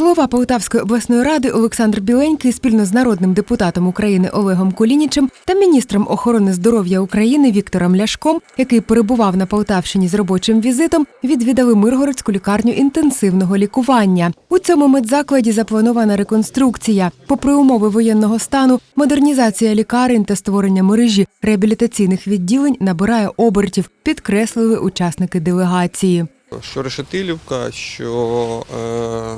Голова Полтавської обласної ради Олександр Біленький спільно з народним депутатом України Олегом Кулінічем та міністром охорони здоров'я України Віктором Ляшком, який перебував на Полтавщині з робочим візитом, відвідали Миргородську лікарню інтенсивного лікування. У цьому медзакладі запланована реконструкція. Попри умови воєнного стану, модернізація лікарень та створення мережі реабілітаційних відділень набирає обертів, підкреслили учасники делегації. Що Решетилівка, що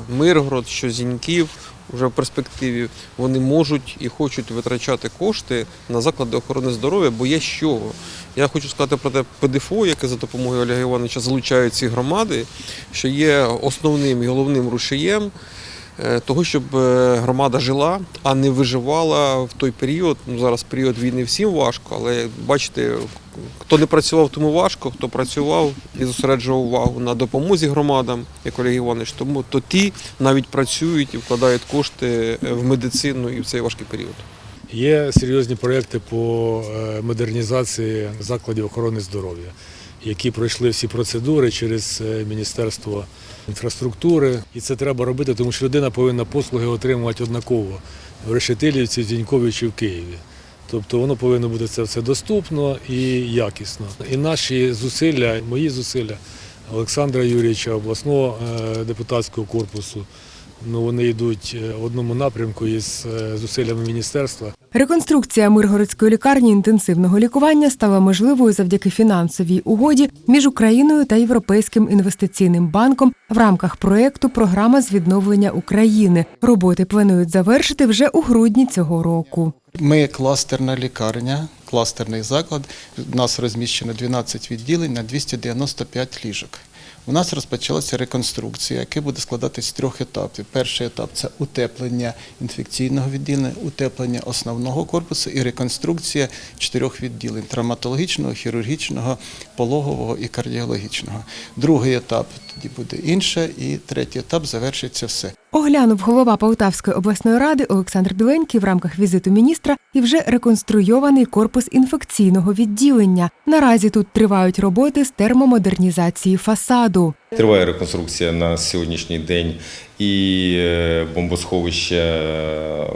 е, Миргород, що Зіньків вже в перспективі вони можуть і хочуть витрачати кошти на заклади охорони здоров'я, бо є чого. Я хочу сказати про те ПДФО, яке за допомогою Олега Івановича залучають ці громади, що є основним і головним рушієм е, того, щоб е, громада жила, а не виживала в той період. Ну зараз період війни всім важко, але бачите, хто не працював, тому важко. Хто працював і зосереджував увагу на допомозі громадам, як Олег Іванович, тому то ті навіть працюють і вкладають кошти е, в медицину і в цей важкий період. Є серйозні проекти по е, модернізації закладів охорони здоров'я, які пройшли всі процедури через е, Міністерство інфраструктури. І це треба робити, тому що людина повинна послуги отримувати однаково в Решетилівці, в Зінькові в Києві. Тобто воно повинно бути це все доступно і якісно. І наші зусилля, мої зусилля Олександра Юрійовича, обласного е, депутатського корпусу, ну вони йдуть е, в одному напрямку із е, зусиллями міністерства. Реконструкція Миргородської лікарні інтенсивного лікування стала можливою завдяки фінансовій угоді між Україною та Європейським інвестиційним банком в рамках проєкту Програма з відновлення України. Роботи планують завершити вже у грудні цього року. Ми кластерна лікарня, кластерний заклад. У нас розміщено 12 відділень на 295 ліжок. У нас розпочалася реконструкція, яка буде складатися з трьох етапів. Перший етап це утеплення інфекційного відділення, утеплення основного корпусу і реконструкція чотирьох відділень травматологічного, хірургічного, пологового і кардіологічного. Другий етап тоді буде інше, і третій етап завершиться все. Оглянув голова Полтавської обласної ради Олександр Біленький в рамках візиту міністра і вже реконструйований корпус інфекційного відділення. Наразі тут тривають роботи з термомодернізації фасаду. Триває реконструкція на сьогоднішній день і е, бомбосховище е,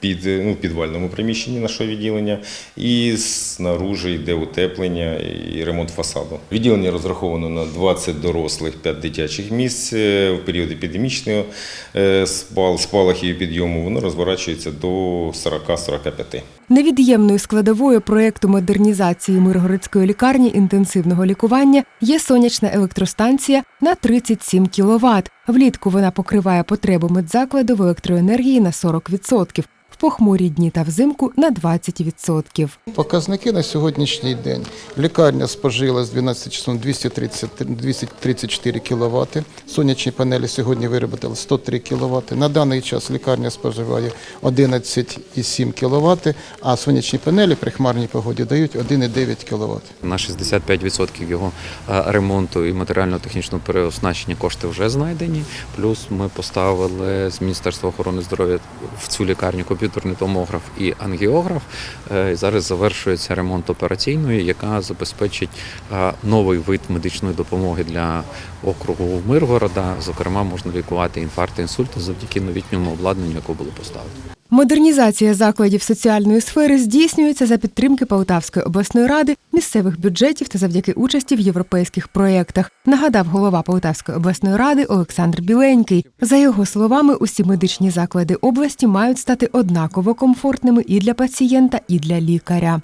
під, ну, підвальному приміщенні нашого відділення, і снаружи йде утеплення і ремонт фасаду. Відділення розраховано на 20 дорослих, 5 дитячих місць Е, в період епідемічного е, спал, спалахів і підйому. Воно розворачується до 40-45. Невід'ємною складовою проєкту модернізації Миргородської лікарні інтенсивного лікування є сонячна електростанція на 37 кВт. Влітку вона покриває потребу медзакладу в електроенергії на 40%, в похмурі дні та взимку на 20%. Показники на сьогоднішній день. Лікарня спожила з 12 часом 230, 234 кВт. Сонячні панелі сьогодні виробили 103 кВт. На даний час лікарня споживає 11,7 кВт, а сонячні панелі при хмарній погоді дають 1,9 кВт. На 65% його е, ремонту і матеріально-технічного переоснащення кошти вже знайдені. Плюс ми поставили з Міністерства охорони здоров'я в цю лікарню комп'ютерний томограф і ангіограф. Е, Зараз завершується ремонт операційної, яка забезпечить е, новий вид медичної допомоги для округу Миргорода. Зокрема, можна лікувати інфаркти, інсульти завдяки новітньому обладнанню, яке було поставлено. Модернізація закладів соціальної сфери здійснюється за підтримки Полтавської обласної ради, місцевих бюджетів та завдяки участі в європейських проєктах, нагадав голова Полтавської обласної ради Олександр Біленький. За його словами, усі медичні заклади області мають стати однаково комфортними і для пацієнта, і для лікаря.